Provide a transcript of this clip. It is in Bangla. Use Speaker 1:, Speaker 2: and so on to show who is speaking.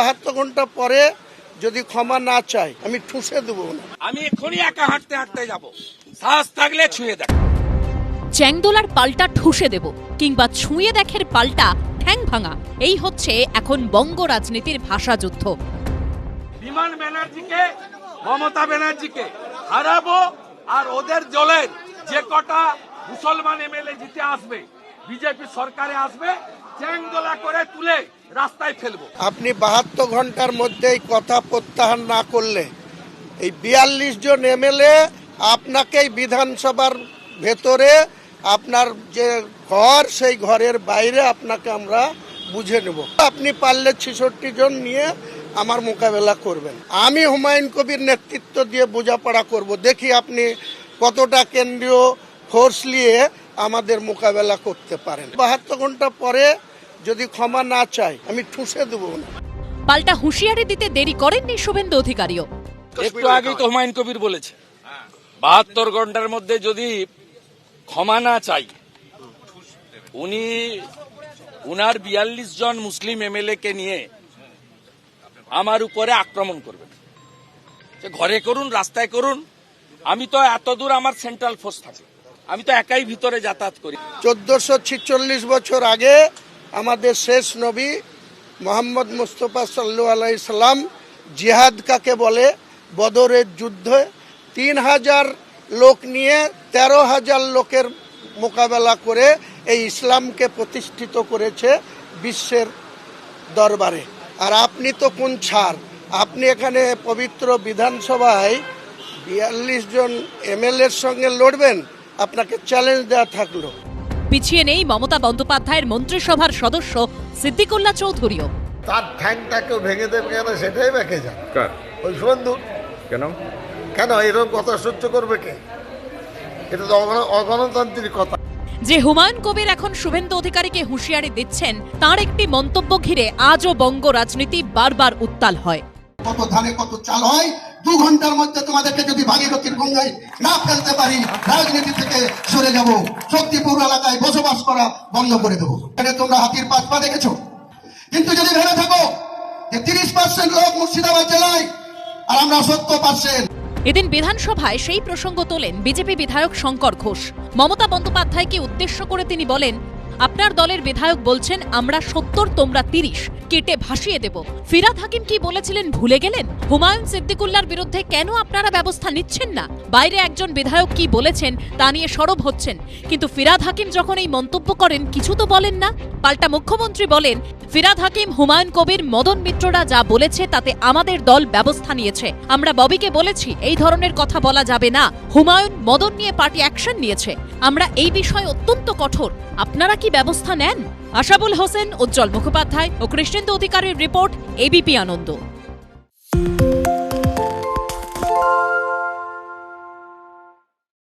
Speaker 1: বাহাত্তর ঘণ্টা পরে যদি ক্ষমা না চাই আমি ঠুসে দেবো না।
Speaker 2: আমি এক্ষুনি একা হাঁটতে হাঁটতে যাব। সাহস থাকলে ছুঁয়ে দেখ।
Speaker 3: চ্যাংদোলার পাল্টা ঠুসে দেব কিংবা ছুঁয়ে দেখের পাল্টা ঠ্যাং ভাঙা। এই হচ্ছে এখন বঙ্গ রাজনীতির ভাষা যুদ্ধ
Speaker 2: বিমান ব্যানার্জিকে মমতা ব্যানার্জিকে হারাবো আর ওদের দলের যে কটা মুসলমান এমএলএ জিতে আসবে বিজেপি সরকারে আসবে করে তুলে রাস্তায় ফেলব।
Speaker 1: আপনি বাহাত্তর ঘণ্টার মধ্যে কথা প্রত্যাহার না করলে, এই বিয়াল্লিশ জন এমএলএ আপনাকেই বিধানসভার ভেতরে আপনার যে ঘর, সেই ঘরের বাইরে আপনাকে আমরা বুঝে নেব। আপনি পারলে ছেষট্টি জন নিয়ে আমার মোকাবেলা করবেন। আমি হুমায়ুন কবির নেতৃত্ব দিয়ে বোঝাপড়া করব। দেখি আপনি কতটা কেন্দ্রীয় ফোর্স নিয়ে আমাদের মোকাবেলা করতে পারেন। বাহাত্তর ঘণ্টা পরে যদি ক্ষমা না চাই আমি ঠুসে দেবো না।
Speaker 3: পাল্টা হুঁশিয়ারি দিতে দেরি করেননি শুভেন্দু অধিকারীও।
Speaker 2: একটু আগেই তো হুমায়ুন কবির বলেছে বাহাত্তর ঘণ্টার মধ্যে যদি ক্ষমা না চাই উনি উনার বিয়াল্লিশ জন মুসলিম এমএলএ কে নিয়ে আমার উপরে আক্রমণ করবেন। যে ঘরে করুন রাস্তায় করুন আমি তো এত দূর আমার সেন্ট্রাল ফোর্স থাকে আমি তো একাই ভিতরে যাতায়াত করি।
Speaker 1: চোদ্দশো ছিচল্লিশ বছর আগে আমাদের শেষ নবী মোহাম্মদ মুস্তফা সাল্লু আলাইসাল্লাম জিহাদ কাকে বলে? বদরের যুদ্ধে তিন হাজার লোক নিয়ে তেরো হাজার লোকের মোকাবেলা করে এই ইসলামকে প্রতিষ্ঠিত করেছে বিশ্বের দরবারে। আর আপনি তো কোন ছাড় আপনি এখানে পবিত্র বিধানসভায় বিয়াল্লিশ জন এমএলএর সঙ্গে লড়বেন? আপনাকে চ্যালেঞ্জ দেওয়া থাকল।
Speaker 3: পিছিয়ে নেই মমতা বন্দ্যোপাধ্যায়ের মন্ত্রিসভার সদস্য সিদ্দিকুল্লা চৌধুরীও।
Speaker 4: তার ঠ্যাংটাকেও ভেঙে দেবে কেন? সেটাই বেঁকে যান
Speaker 5: কার?
Speaker 4: ওই বন্ধু
Speaker 5: কেন?
Speaker 4: কেন? এরকম কথা সহ্য করবে কে? এটা তো অগণতান্ত্রিক কথা।
Speaker 3: যে হুমায়ুন কবির এখন শুভেন্দু অধিকারীকে হুঁশিয়ারি দিচ্ছেন তার একটি মন্তব্য ঘিরে আজও বঙ্গ রাজনীতি বারবার উত্তাল হয়।
Speaker 6: কত ধানে কত চাল হয় দু ঘণ্টার মধ্যে তোমাদেরকে যদি ভাগীরথীর গঙ্গায় না ফেলতে পারি, রাজনীতি থেকে সরে যাব, শক্তিপুর এলাকায় বসবাস করা বন্ধ করে দেবো। এখানে তোমরা হাতির পাঁচ পা দেখেছ? কিন্তু যদি ভেবে থাকো যে তিরিশ পার্সেন্ট লোক মুর্শিদাবাদ জেলায়, আর আমরা সত্তর পার্সেন্ট।
Speaker 3: এদিন বিধানসভায় সেই প্রসঙ্গ তোলেন বিজেপি বিধায়ক শঙ্কর ঘোষ। মমতা বন্দ্যোপাধ্যায়কে উদ্দেশ্য করে তিনি বলেন আপনার দলের বিধায়ক বলছেন, আমরা সত্তর, তোমরা তিরিশ। কেটে ভাসিয়ে দেব। ফিরাদ হাকিম কি বলেছিলেন, ভুলে গেলেন? হুমায়ুন সিদ্দিকুল্লার বিরুদ্ধে কেন আপনারা ব্যবস্থা নিচ্ছেন না? বাইরে একজন বিধায়ক কি বলেছেন, তা নিয়ে সরব হচ্ছেন। কিন্তু ফিরাদ হাকিম যখন এই মন্তব্য করেন, কিছু তো বলেন না। পাল্টা মুখ্যমন্ত্রী বলেন, ফিরাদ হাকিম, হুমায়ুন কবির, মদন মিত্ররা যা বলেছে, তাতে আমাদের দল ব্যবস্থা নিয়েছে। আমরা ববিকে বলেছি, এই ধরনের কথা বলা যাবে না। হুমায়ুন মদন নিয়ে পার্টি অ্যাকশন নিয়েছে। আমরা এই বিষয়ে অত্যন্ত কঠোর। আপনারা কি ব্যবস্থা নেন। আশাবুল হোসেন উজ্জ্বল মুখোপাধ্যায় ও কৃষ্ণেন্দু অধিকারের রিপোর্ট এবিপি আনন্দ